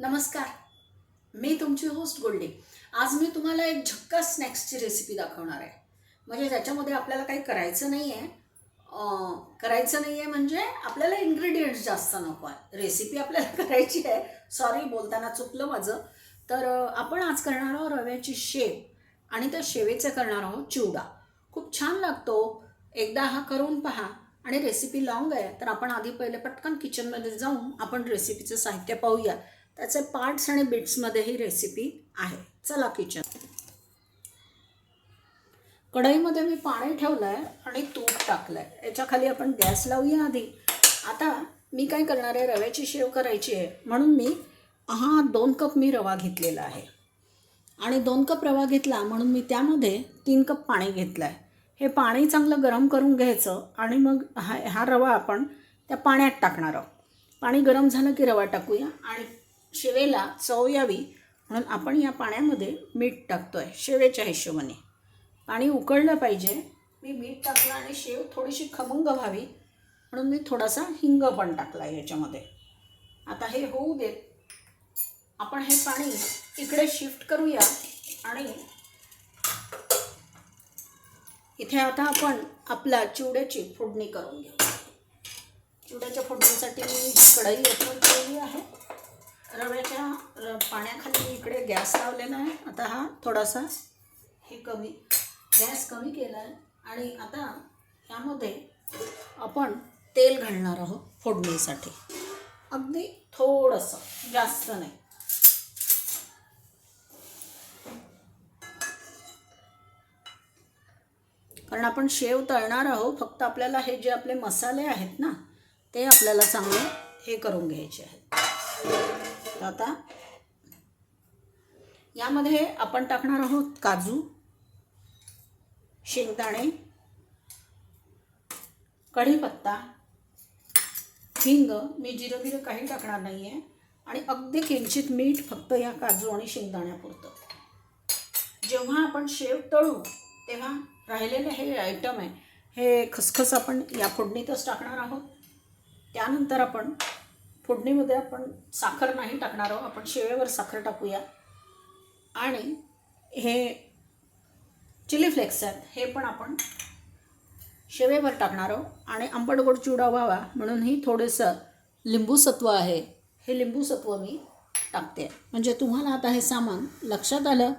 नमस्कार. मी तुमची होस्ट गोल्डी. आज मी तुम्हाला एक झक्का स्नॅक्सची रेसिपी दाखवणार आहे. म्हणजे ज्याच्यामध्ये आपल्याला काही करायचं नाही आहे करायचं नाही आहे म्हणजे आपल्याला इन्ग्रेडियंट्स जास्त नको आहे. रेसिपी आपल्याला करायची आहे. सॉरी बोलताना चुकलं माझं. तर आपण आज करणार आहोत रव्याची शेव. आणि त्या शेवेचे करणार आहोत चिवडा. खूप छान लागतो. एकदा हा करून पहा. आणि रेसिपी लॉंग आहे. तर आपण आधी पहिले पटकन किचनमध्ये जाऊन आपण रेसिपीचं साहित्य पाहूया. त्याचे पार्ट्स आणि बिट्समध्ये ही रेसिपी आहे. चला किचन कढईमध्ये मी पाणी ठेवलं आहे आणि तूप टाकलं आहे याच्याखाली आपण गॅस लावूया आधी. आता मी काय करणार आहे? रव्याची शेव करायची आहे. म्हणून मी हा दोन कप मी रवा घेतलेला आहे. आणि दोन कप रवा घेतला म्हणून मी त्यामध्ये तीन कप पाणी घेतलं आहे हे पाणी चांगलं गरम करून घ्यायचं आणि मग हा हा रवा आपण त्या पाण्यात टाकणार आहोत. पाणी गरम झालं की रवा टाकूया आणि शेवेला चव यावी म्हणून आपण या पाण्यामध्ये मीठ टाकतो आहे शेवेच्या हिशोबाने. पाणी उकळलं पाहिजे. मी मीठ टाकलं आणि शेव थोडीशी खमंग व्हावी म्हणून मी थोडासा हिंग पण टाकला आहे याच्यामध्ये. आता हे होऊ देत आपण हे पाणी इकडे शिफ्ट करूया आणि इथे आता आपण आपला चिवड्याची फोडणी करून घेऊ. चिवड्याच्या फोडणीसाठी मी कढई ओपन केलेली आहे. रव्याच्या पाण्याखाली इकडे गॅस लावलेला आहे. आता हा थोडासा हे कमी गॅस कमी केला आहे आणि आता ह्यामध्ये आपण तेल घालणार आहोत फोडणीसाठी. अगदी थोडंसं जास्त नाही. कारण आपण शेव तळणार आहोत फक्त आपल्याला हे जे आपले मसाले आहेत ना ते आपल्याला चांगले हे करून घ्यायचे आहेत. तर आता यामध्ये आपण टाकणार आहोत काजू शेंगदाणे कढीपत्ता हिंग. मी जिरं बिरं काही टाकणार नाही आहे आणि अगदी किंचित मीठ फक्त या काजू आणि शेंगदाण्यापुरतं. जेव्हा आपण शेव तळू तेव्हा राहिलेले हे आयटम आहे हे खसखस आपण या फोडणीतच टाकणार आहोत. त्यानंतर आपण फोडणीमध्ये आपण साखर नाही टाकणार आहोत. आपण शेवेवर साखर टाकूया. आणि हे चिली फ्लेक्स आहेत हे पण आपण शेवेवर टाकणार आहोत. आणि आंबट गोड चिवडा व्हावा म्हणून ही थोडंसं लिंबूसत्व आहे. हे लिंबूसत्व मी टाकते. म्हणजे तुम्हाला आता हे सामान लक्षात आलं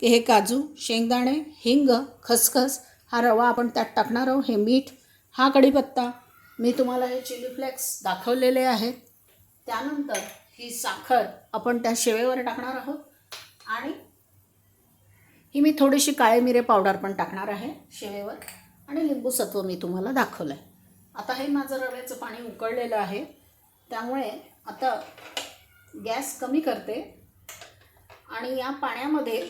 की हे काजू शेंगदाणे हिंग खसखस हा रवा आपण त्यात टाकणार आहोत. हे मीठ हा कढीपत्ता. मी तुम्हाला हे चिली फ्लेक्स दाखवलेले आहेत. त्यानंतर ही साखर आपण त्या शेवेवर टाकणार आहोत. आणि ही मी थोडीशी काळे मिरे पावडर पण टाकणार आहे शेवेवर. आणि लिंबू सत्व मी तुम्हाला दाखवलं आहे आता हे माझं रव्याचं पाणी उकळलेलं आहे. त्यामुळे आता गॅस कमी करते. आणि या पाण्यामध्ये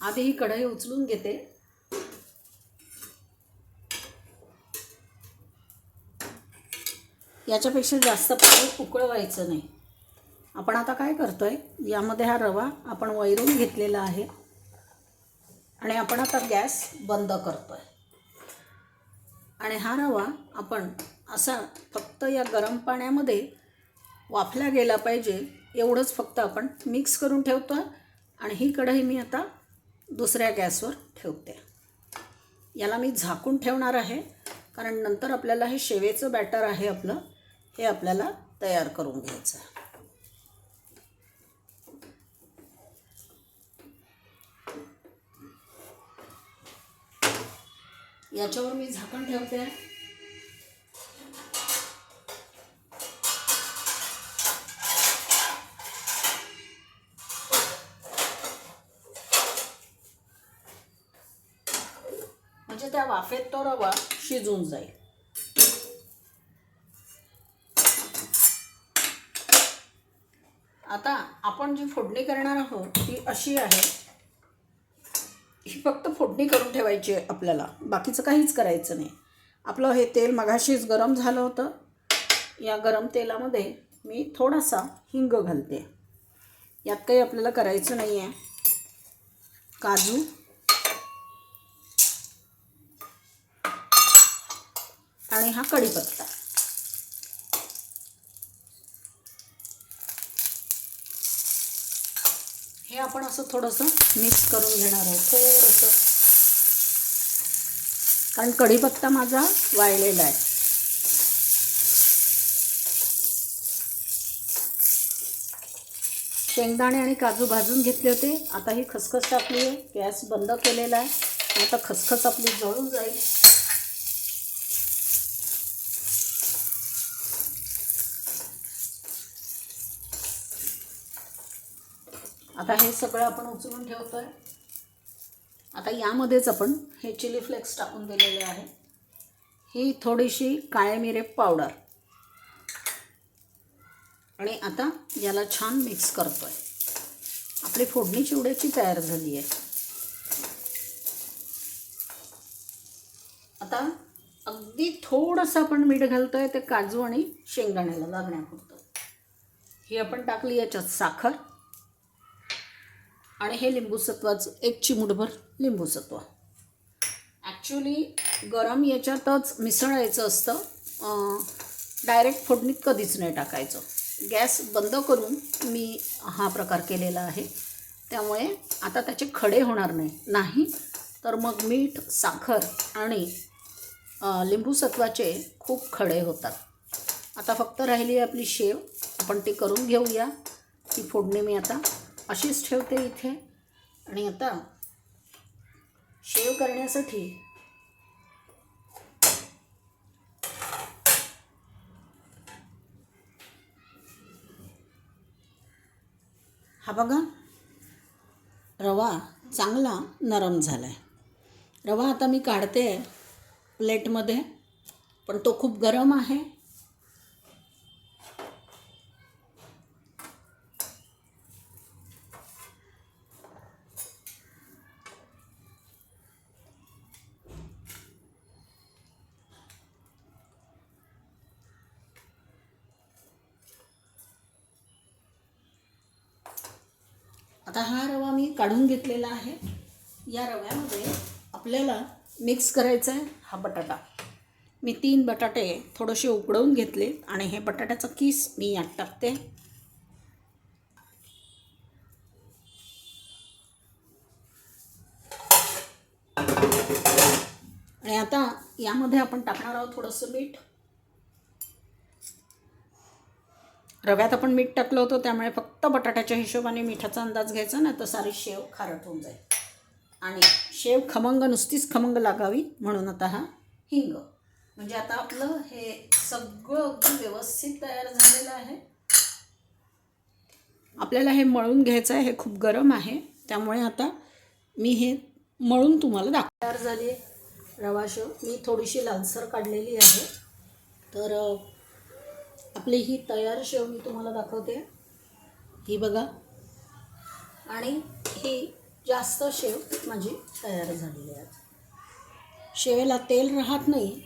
आधी ही कढई उचलून घेते. याच्यापेक्षा जास्त पाणी उकळवायचं नाही. आपण आता काय करतो आहे यामध्ये हा रवा आपण वैरून घेतलेला आहे. आणि आपण आता गॅस बंद करतो आहे आणि हा रवा आपण असा फक्त या गरम पाण्यामध्ये वाफला गेला पाहिजे एवढंच फक्त आपण मिक्स करून ठेवतो आहे आणि ही कढई मी आता दुसऱ्या गॅसवर ठेवते. याला मी झाकून ठेवणार आहे कारण नंतर आपल्याला हे शेवेचं बॅटर आहे आपलं. हे आपल्याला तयार करून घ्यायचं याच्यावर मी झाकण ठेवते. म्हणजे त्या वाफेत तो रवा शिजून जाईल. आता आपण जी फोडणी करणार आहोत ती अशी आहे. ही फक्त फोडणी करून ठेवायची आहे आपल्याला. बाकीचं काहीच करायचं नाही. आपलं हे तेल मघाशीच गरम झालं होतं. या गरम तेलामध्ये मी थोडासा हिंग घालते. यात काही आपल्याला करायचं नाही आहे. काजू. आणि हा कढीपत्ता. हे आपण असं थोडंसं मिक्स करून घेणार आहोत थोडंसं. कारण कढीपत्ता माझा वाळलेला आहे. शेंगदाणे आणि काजू भाजून घेतले होते. आता ही खसखस टाकली आहे गॅस बंद केलेला आहे. आता खसखस आपली जळून जाईल. आता हे सगळं आपण उचलून ठेवतोय. आता यामध्येच आपण हे चिली फ्लेक्स टाकून दिलेले आहे. ही थोडीशी काळे मिरे पावडर. आणि आता याला छान मिक्स करतोय. आपली फोडणी चिवड्याची तयार झाली आहे. आता अगदी थोडंसं आपण मीठ घालतोय ते काजू आणि शेंगदाण्याला लागण्यापुरतं. ही आपण टाकली याच्यात साखर. आणि हे लिंबूसत्वाचं एक चिमूटभर लिंबूसत्व. ॲक्च्युली गरम याच्यातच मिसळायचं असतं. डायरेक्ट फोडणीत कधीच नाही टाकायचं. गॅस बंद करून मी हा प्रकार केलेला आहे. त्यामुळे आता त्याचे खडे होणार नाही. नाही तर मग मीठ साखर आणि लिंबूसत्वाचे खूप खडे होतात. आता फक्त राहिली आहे आपली शेव. आपण ती करून घेऊया. ती फोडणी मी आता अशीच ठेवते इथे. आणि आता शेव करण्यासाठी हा बघा रवा चांगला नरम झाला आहे रवा आता मी काढते प्लेटमध्ये पण तो खूप गरम आहे. आता हा रवा मी काढून घेतलेला आहे. या रव्यामध्ये आपल्याला मिक्स करायचा आहे हा बटाटा. मी तीन बटाटे थोडेसे उकडवून घेतले आणि हे बटाट्याचा किस मी यात टाकते. आणि आता यामध्ये आपण टाकणार आहोत थोडंसं मीठ. रव्यात आपण मीठ टाकलं होतं त्यामुळे फक्त बटाट्याच्या हिशोबाने मिठाचा अंदाज घ्यायचा ना तर सारी शेव खारट होऊन जाईल. आणि शेव खमंग नुसतीच खमंग लागावी म्हणून आता हा हिंग. म्हणजे आता आपलं हे सगळं अगदी व्यवस्थित तयार झालेलं आहे. आपल्याला हे मळून घ्यायचं आहे हे खूप गरम आहे. त्यामुळे आता मी हे मळून तुम्हाला दाख तयार झाली आहे रवा शेव. मी थोडीशी लालसर काढलेली आहे. तर आपली ही तयार शेव मी तुम्हाला दाखवते. ही बघा. आणि ही जास्त शेव माझी तयार झालेली आहे. शेवेला तेल राहत नाही.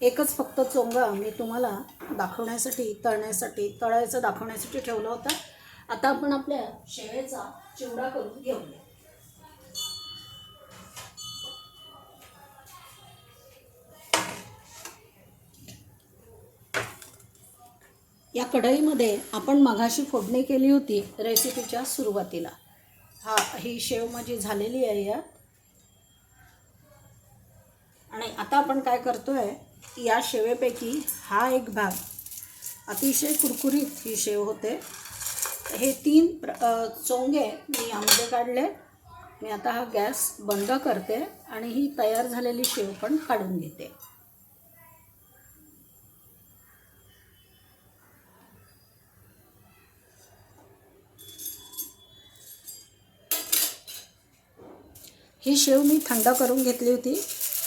एकच फक्त चोंगा मी तुम्हाला दाखवण्यासाठी तळण्यासाठी तळायचं दाखवण्यासाठी ठेवलं होतं. आता आपण आपल्या शेळेचा चिवडा करून घेऊया. या कढईमध्ये आपण मघाशी फोडणी केली होती रेसिपीच्या सुरुवातीला. हा ही शेव माझी झालेली आहे यात. आणि आता आपण काय करतो आहे या शेवेपैकी हा एक भाग अतिशय कुरकुरीत ही शेव होते. हे तीन प्र चोंगे मी यामध्ये काढले. मी आता हा गॅस बंद करते आणि ही तयार झालेली शेव पण काढून घेते. ही शेव मी थंड करून घेतली होती.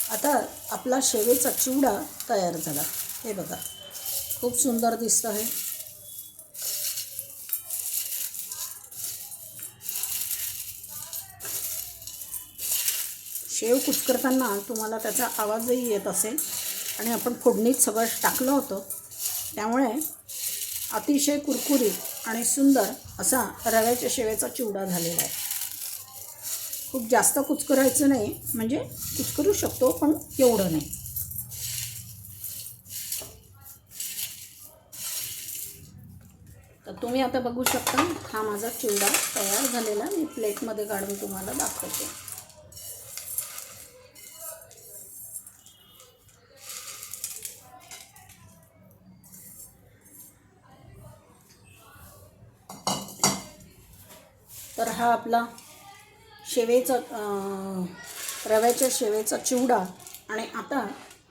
आता आपला शेवेचा चिवडा तयार झाला. हे बघा खूप सुंदर दिसतं आहे. शेव कुचकरताना तुम्हाला त्याचा आवाजही येत असेल. आणि आपण फोडणीत सगळं टाकलं होतं. त्यामुळे अतिशय कुरकुरीत आणि सुंदर असा रव्याच्या शेवेचा चिवडा झालेला आहे. खूप जास्त कुचकरायचं नाही. म्हणजे कुचकरू शकतो पण एवढं नाही. तर तुम्ही आता बघू शकता हा माझा चिवडा तयार झालेला. मी प्लेटमध्ये काढून तुम्हाला दाखवते. तर हा आपला शेवेचा रव्याच्या शेवेचा चिवडा. आणि आता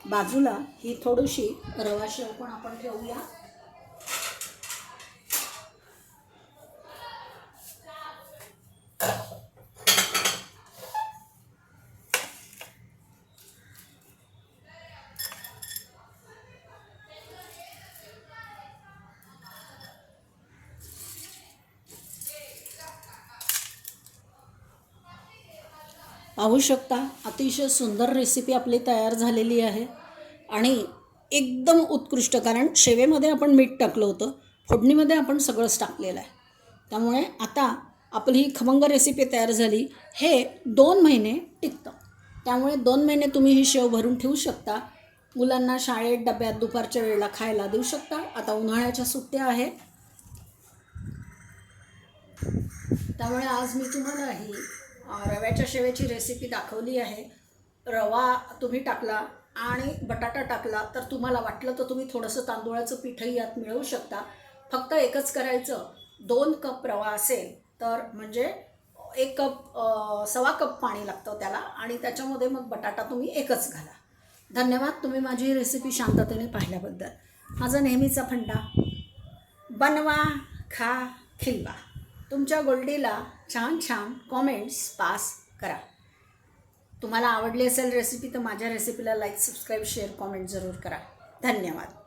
बाजूला ही थोडीशी रवा शेव पण आपण ठेवूया. पाहू शकता अतिशय सुंदर रेसिपी आपली तयार झालेली आहे. आणि एकदम उत्कृष्ट कारण शेवेमध्ये आपण मीठ टाकलं होतं. फोडणीमध्ये आपण सगळंच टाकलेलं आहे. त्यामुळे आता आपली ही खमंग रेसिपी तयार झाली. हे दोन महिने टिकतं. त्यामुळे दोन महिने तुम्ही ही शेव भरून ठेवू शकता. मुलांना शाळेत डब्यात दुपारच्या वेळेला खायला देऊ शकता. आता उन्हाळ्याच्या सुट्ट्या आहे त्यामुळे आज मी तुम्हाला ही रव्याच्या शेवेची रेसिपी दाखवली आहे. रवा तुम्ही टाकला आणि बटाटा टाकला तर तुम्हाला वाटलं तर तुम्ही थोडंसं तांदूळाचं पीठही यात मिळवू शकता. फक्त एकच करायचं दोन कप रवा असेल तर म्हणजे एक कप सवा कप पाणी लागतं त्याला आणि त्याच्यामध्ये मग बटाटा तुम्ही एकच घाला. धन्यवाद तुम्ही माझी रेसिपी शांततेने पाहिल्याबद्दल. माझा नेहमीचा फंडा बनवा खा खिलवा. तुमच्या गोल्डीला छान छान कॉमेंट्स पास करा. तुम्हाला आवडली असेल रेसिपी तर माझ्या रेसिपीला लाईक सबस्क्राईब शेअर कॉमेंट जरूर करा. धन्यवाद.